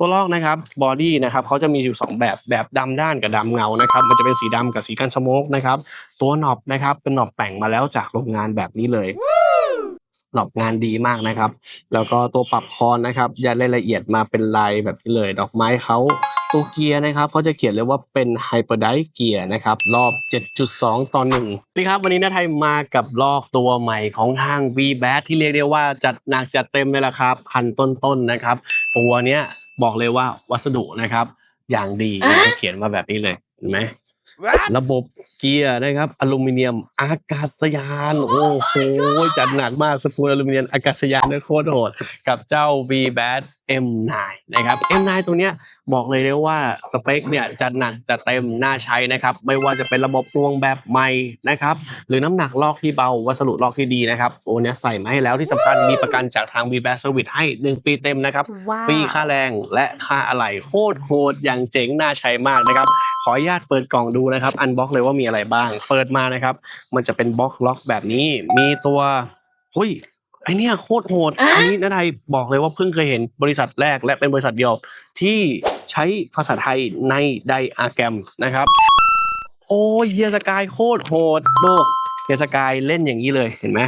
ตัวลอกนะครับบอดี้นะครับเขาจะมีอยู่ 2 แบบแบบดำด้านกับดำเงานะครับมันจะเป็นสีดำกับสีกันสโมกนะครับตัวหนอบนะครับเป็นหนอบแต่งมาแล้วจากโรงงานแบบนี้เลยหนอบงานดีมากนะครับ แล้วก็ตัวปรับคอนนะครับยัดรายละเอียดมาเป็นลายแบบนี้เลย ดอกไม้เขาตัวเกียร์นะครับเขาจะเขียนเลยว่าเป็นไฮเปอร์ไดเกียร์นะครับรอบ 7.2 ต่อ1นี่ครับวันนี้นาไทยมากับลอกตัวใหม่ของทาง v b a t ที่เรียกได้ว่าจัดหนักจัดเต็มเลยละครับพันต้นๆนะครับ ตัวเนี้ย บอกเลยว่าวัสดุนะครับ อย่างดีนะครับเขียนมาแบบนี้เลยเห็นไหม ระบบเกียร์นะครับอลูมิเนียมอากาศยาน โอ้โหจัดหนักมากสปูลอลูมิเนียมอากาศยานเนี่ยโคตรโหดกับเจ้า v b a t M9 นะครับ M9 ตัวเนี้ยบอกเลยได้ว่าสเปคเนี่ยจัดหนักจัดเต็มน่าใช้นะครับ ไม่ว่าจะเป็นระบบรวงแบบใหม่นะครับ หรือน้ำหนักลอกที่เบาวัสดุลอกที่ดีนะครับตัวเนี้ยใส่มาให้แล้วที่สำคัญมีประกันจากทาง v b a t Service ให้ 1 ปีเต็มนะครับว้าวฟรีค่าแรงและค่าอะไหล่โคตรโหดอย่างเจ๋งน่าใช้มากนะครับข ออนุญาตเปิดกล่องดูนะครับ อันบ็อกเลยว่ามีอะไรบ้าง เปิดมานะครับ มันจะเป็นบ็อกล็อกแบบนี้ มีตัวหุยไอเนี้ยโคตรโหดอะอันนี้นะไทยบอกเลยว่าเพิ่งเคยเห็นบริษัทแรกและเป็นบริษัทเดียว ที่ใช้ภาษาไทยในไดอาแกรมนะครับ โอ้ยเฮียสกายโคตรโหดดูเฮียสกายเล่นอย่างนี้เลยเห็นไหม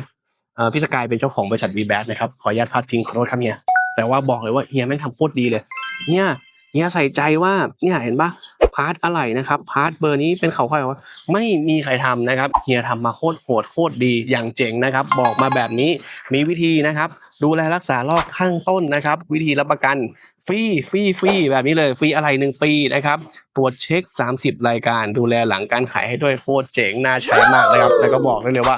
เอ่อพี่สกายเป็นเจ้าของบริษัทวีแบนะครับ ขออนุญาตพาดพิงขอโทษครับเฮียแต่ว่าบอกเลยว่าเฮียแม่งทำโคตรดีเลย เนี่ย เฮียใส่ใจว่าเนี่ยเห็นปะพาร์ทอะไรนะครับ พาร์ทเบอร์นี้เป็นเขาใครว่าไม่มีใครทำนะครับเฮียทำมาโคตรโหดโคตรดีอย่างเจ๋งนะครับ บอกมาแบบนี้มีวิธีนะครับ ดูแลรักษาลอกข้างต้นนะครับ วิธีรับประกันฟรีฟรีฟรีแบบนี้เลยฟรีอะไรหนึ่งปีนะครับตรวจเช็ค 30 รายการดูแลหลังการขายให้ด้วยโคตรเจ๋งน่าใช้มากนะครับ แล้วก็บอกได้เลยว่า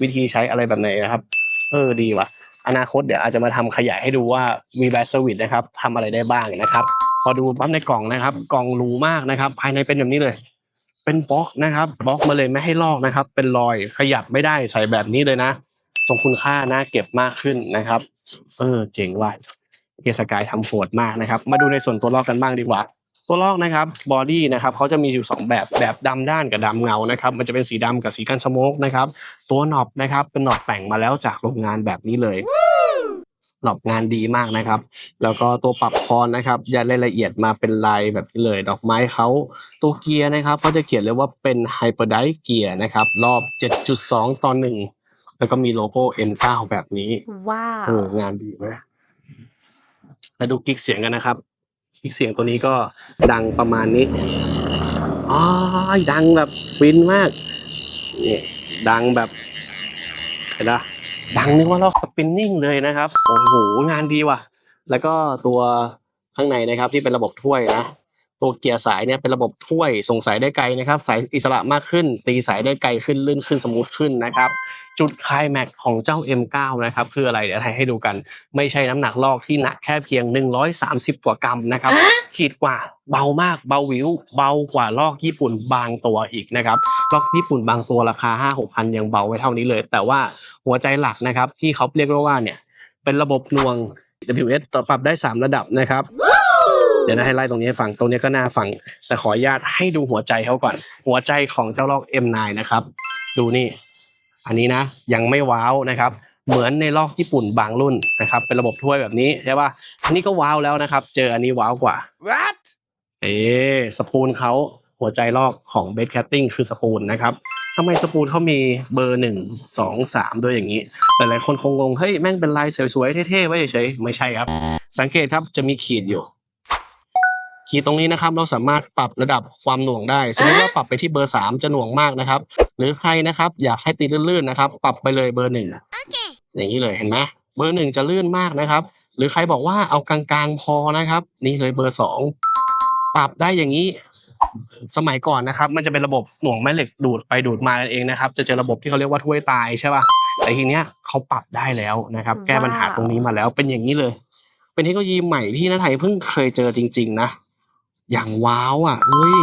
วิธีใช้อะไรแบบไหนนะครับ เออดีว่ะ อนาคตเดี๋ยวอาจจะมาทำขยายให้ดูว่ามีแบตสวิตนะครับทำอะไรได้บ้างนะครับ พอดูปั๊บในกล่องนะครับ กล่องหรูมากนะครับ ภายในเป็นแบบนี้เลย เป็นบล็อกนะครับบล็อกมาเลยไม่ให้ลอกนะครับ เป็นรอยขยับไม่ได้ใส่แบบนี้เลยนะทรงคุณค่านะเก็บมากขึ้นนะครับ เออเจ๋งว่ะเฮสกายทำโหดมากนะครับ มาดูในส่วนตัวลอกกันบ้างดีกว่า ตัวลอกนะครับบอดี้นะครับเขาจะมีอยู่ 2 แบบแบบดำด้านกับดำเงานะครับ มันจะเป็นสีดำกับสีกันสโมกนะครับ ตัวหนอบนะครับเป็นหนอบแต่งมาแล้วจากโรงงานแบบนี้เลย หนอบงานดีมากนะครับ แล้วก็ตัวปรับคอนนะครับยัดรายละเอียดมาเป็นลายแบบนี้เลย ดอกไม้เขาตัวเกียร์นะครับเขาจะเขียนเลยว่าเป็นไฮเปอร์ไดเกียร์นะครับ รอบ 7.2 ต่อ1แล้วก็มีโลโก้ M9 แบบนี้ ว้าวเอองานดีไหมมาดูกิ๊กเสียงกันนะครับกิ๊กเสียงตัวนี้ก็ดังประมาณนี้อ๋อยดังแบบฟินมากนี่ดังแบบเห็นปะ ดังนึกว่าลอกสปินนิ่งเลยนะครับ โอ้โห งานดีว่ะ แล้วก็ตัวข้างในนะครับที่เป็นระบบถ้วยนะ ตัวเกียร์สายเนี่ยเป็นระบบถ้วยส่งสายได้ไกลนะครับ สายอิสระมากขึ้น ตีสายได้ไกลขึ้นลื่นขึ้นสมูทขึ้นนะครับ จุดไคลแม็กซ์ของเจ้า M9 นะครับคืออะไรเดี๋ยวไทยให้ดูกัน ไม่ใช่น้ำหนักลอกที่หนักแค่เพียง 130 กว่ากรัมนะครับอะขีดกว่าเบามากเบาวิว เบากว่าลอกญี่ปุ่นบางตัวอีกนะครับลอกญี่ปุ่นบางตัวราคา 5 6พันยังเบาไว้เท่านี้เลย แต่ว่าหัวใจหลักนะครับที่เขาเรียกว่าเนี่ยเป็นระบบหน่วง WS ต่อปรับได้ 3 ระดับนะครับเดี๋ยวนะให้ไล่ตรงนี้ให้ฟัง ตรงนี้ก็น่าฟัง แต่ขออนุญาตให้ดูหัวใจเขาก่อน หัวใจของเจ้าลอก M9 นะครับ ดูนี่ อันนี้นะยังไม่ว้าวนะครับ เหมือนในลอกญี่ปุ่นบางรุ่นนะครับ เป็นระบบถ้วยแบบนี้ใช่ป่ะอันนี้ก็ว้าวแล้วนะครับ เจออันนี้ว้าวกว่า What? เอ๊ะสปูลเขาหัวใจลอกของเบสแคตติ้งคือสปูลนะครับทำไมสปูลเขามีเบอร์หนึ่งสองสามด้วยอย่างนี้ หลายๆคนคงงงเฮ้ยแม่งเป็นลายสวยๆเท่ๆไว้เฉยๆไม่ใช่ครับ สังเกตครับจะมีขีดอยู่ ขีดตรงนี้นะครับ เราสามารถปรับระดับความหน่วงได้ สมมติว่าปรับไปที่เบอร์สามจะหน่วงมากนะครับ หรือใครนะครับอยากให้ตีลื่นๆนะครับ ปรับไปเลยเบอร์หนึ่งอย่างนี้เลยเห็นไหมเบอร์หนึ่งจะลื่นมากนะครับ หรือใครบอกว่าเอากลางๆพอนะครับ นี่เลยเบอร์สองปรับได้อย่างนี้ สมัยก่อนนะครับ มันจะเป็นระบบหน่วงแม่เหล็กดูดไปดูดมานั่นเองนะครับ จะเจอระบบที่เขาเรียกว่าถ้วยตายใช่ป่ะแต่ทีเนี้ยเขาปรับได้แล้วนะครับ แก้ปัญหาตรงนี้มาแล้วเป็นอย่างนี้เลย เป็นเทคโนโลยีใหม่ที่นาไทยเพิ่งเคยเจอจริง ๆ นะ อย่างว้าวอะเฮ้ย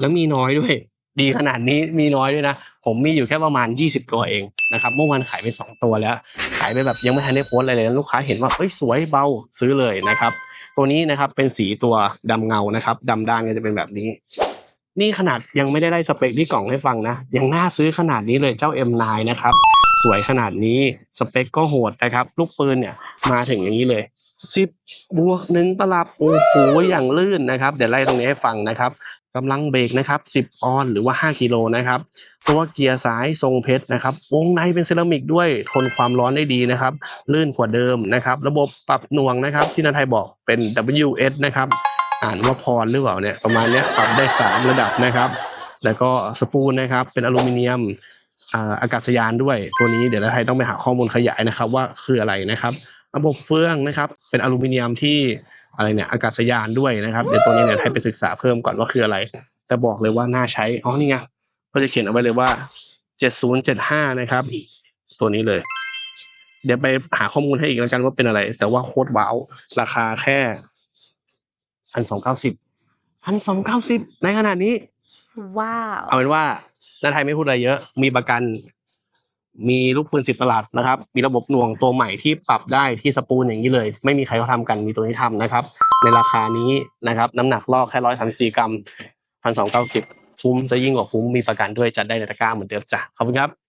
แล้วมีน้อยด้วย ดีขนาดนี้มีน้อยด้วยนะ ผมมีอยู่แค่ประมาณ 20 ตัวเองนะครับเมื่อวานขายไป 2 ตัวแล้ว ขายไปแบบยังไม่ทันได้โพสต์อะไรเลยแล้วลูกค้าเห็นว่าเอ้ยสวยเบาซื้อเลยนะครับ ตัวนี้นะครับเป็นสีตัวดำเงานะครับดำด้านก็จะเป็นแบบนี้ นี่ขนาดยังไม่ได้ไล่สเปคที่กล่องให้ฟังนะ ยังน่าซื้อขนาดนี้เลยเจ้า M9 นะครับสวยขนาดนี้สเปคก็โหดนะครับ ลูกปืนเนี่ยมาถึงอย่างนี้เลย สิบบวกหนึ่งตลับโอ้โหอย่างลื่นนะครับ เดี๋ยวไล่ตรงนี้ให้ฟังนะครับกำลังเบรกนะครับสิบออนหรือว่าห้ากิโลนะครับตัวเกียร์ซ้ายทรงเพชรนะครับวงในเป็นเซรามิกด้วยทนความร้อนได้ดีนะครับ ลื่นกว่าเดิมนะครับ ระบบปรับหน่วงนะครับ ที่นันไทยบอกเป็น WS นะครับ อ่านว่าพรหรือเปล่าเนี่ยประมาณเนี้ยปรับได้ 3 ระดับนะครับ แล้วก็สปูลนะครับเป็นอลูมิเนียมอาอากาศยานด้วยตัวนี้เดี๋ยวนันไทยต้องไปหาข้อมูลขยายนะครับว่าคืออะไรนะครับ ระบบเฟืองนะครับ เป็นอลูมิเนียมที่อะไรเนี่ยอากาศยานด้วยนะครับเดี๋ยวตัวนี้เนี่ยให้ไปศึกษาเพิ่มก่อนว่าคืออะไร แต่บอกเลยว่าน่าใช้อ๋อนี่ไงก็จะเขียนเอาไว้เลยว่า 7075 นะครับ ตัวนี้เลย เดี๋ยวไปหาข้อมูลให้อีกแล้วกันว่าเป็นอะไร แต่ว่าโคตรว้าวราคาแค่พันสองเก้าสิบพันสองเก้าสิบในขนาดนี้ ว้าว เอาเป็นว่านาไทยไม่พูดอะไรเยอะ มีประกัน มีลูกปืนสิบตลาดนะครับ มีระบบหน่วงตัวใหม่ที่ปรับได้ที่สปูนอย่างนี้เลย ไม่มีใครเขาทำกันมีตัวนี้ทำนะครับ ในราคานี้นะครับ น้ำหนักลอกแค่ร้อยสามสี่กรัมพันสองเก้าสิบคุ้มซะยิ่งกว่าคุ้มมีประกันด้วยจัดได้ในตะกร้าเหมือนเดิมจ้ะขอบคุณครับ